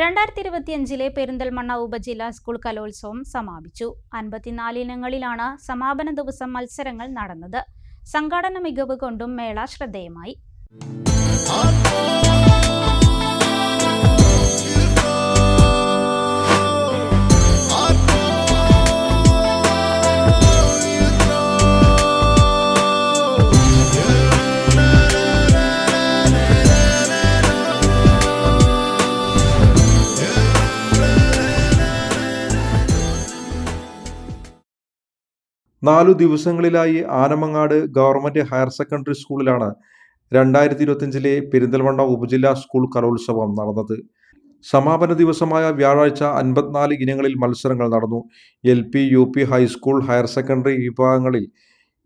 രണ്ടായിരത്തി ഇരുപത്തിയഞ്ചിലെ പെരിന്തൽമണ്ണ ഉപജില്ലാ സ്കൂൾ കലോത്സവം സമാപിച്ചു. അൻപത്തിനാല് ഇനങ്ങളിലാണ് സമാപന ദിവസം മത്സരങ്ങൾ നടന്നത്. സംഘാടന മികവ് കൊണ്ടും മേള ശ്രദ്ധേയമായി. നാലു ദിവസങ്ങളിലായി ആനമങ്ങാട് ഗവൺമെന്റ് ഹയർ സെക്കൻഡറി സ്കൂളിലാണ് രണ്ടായിരത്തി ഇരുപത്തിയഞ്ചിലെ പെരിന്തൽമണ്ണ ഉപജില്ലാ സ്കൂൾ കലോത്സവം നടന്നത്. സമാപന ദിവസമായ വ്യാഴാഴ്ച അൻപത്തിനാല് ഇനങ്ങളിൽ മത്സരങ്ങൾ നടന്നു. L P U P high school higher secondary വിഭാഗങ്ങളിൽ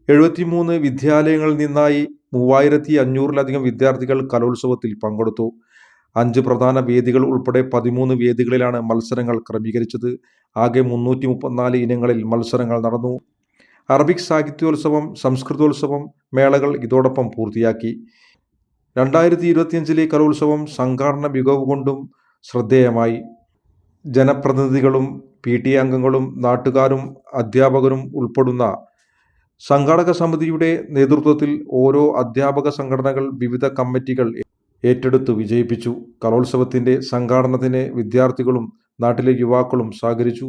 എഴുപത്തിമൂന്ന് വിദ്യാലയങ്ങളിൽ നിന്നായി മൂവായിരത്തി അഞ്ഞൂറിലധികം വിദ്യാർത്ഥികൾ കലോത്സവത്തിൽ പങ്കെടുത്തു. അഞ്ച് പ്രധാന വേദികൾ ഉൾപ്പെടെ പതിമൂന്ന് വേദികളിലാണ് മത്സരങ്ങൾ ക്രമീകരിച്ചത്. ആകെ മുന്നൂറ്റി ഇനങ്ങളിൽ മത്സരങ്ങൾ നടന്നു. അറബിക് സാഹിത്യോത്സവം സംസ്കൃതോത്സവം മേളകൾ ഇതോടൊപ്പം പൂർത്തിയാക്കി. രണ്ടായിരത്തി ഇരുപത്തിയഞ്ചിലെ കലോത്സവം സംഘാടന മികവ് കൊണ്ടും ശ്രദ്ധേയമായി. ജനപ്രതിനിധികളും പി ടി അംഗങ്ങളും നാട്ടുകാരും അധ്യാപകരും ഉൾപ്പെടുന്ന സംഘാടക സമിതിയുടെ നേതൃത്വത്തിൽ ഓരോ അധ്യാപക സംഘടനകൾ വിവിധ കമ്മിറ്റികൾ ഏറ്റെടുത്ത് വിജയിപ്പിച്ചു. കലോത്സവത്തിന്റെ സംഘാടനത്തിന് വിദ്യാർത്ഥികളും നാട്ടിലെ യുവാക്കളും സഹകരിച്ചു.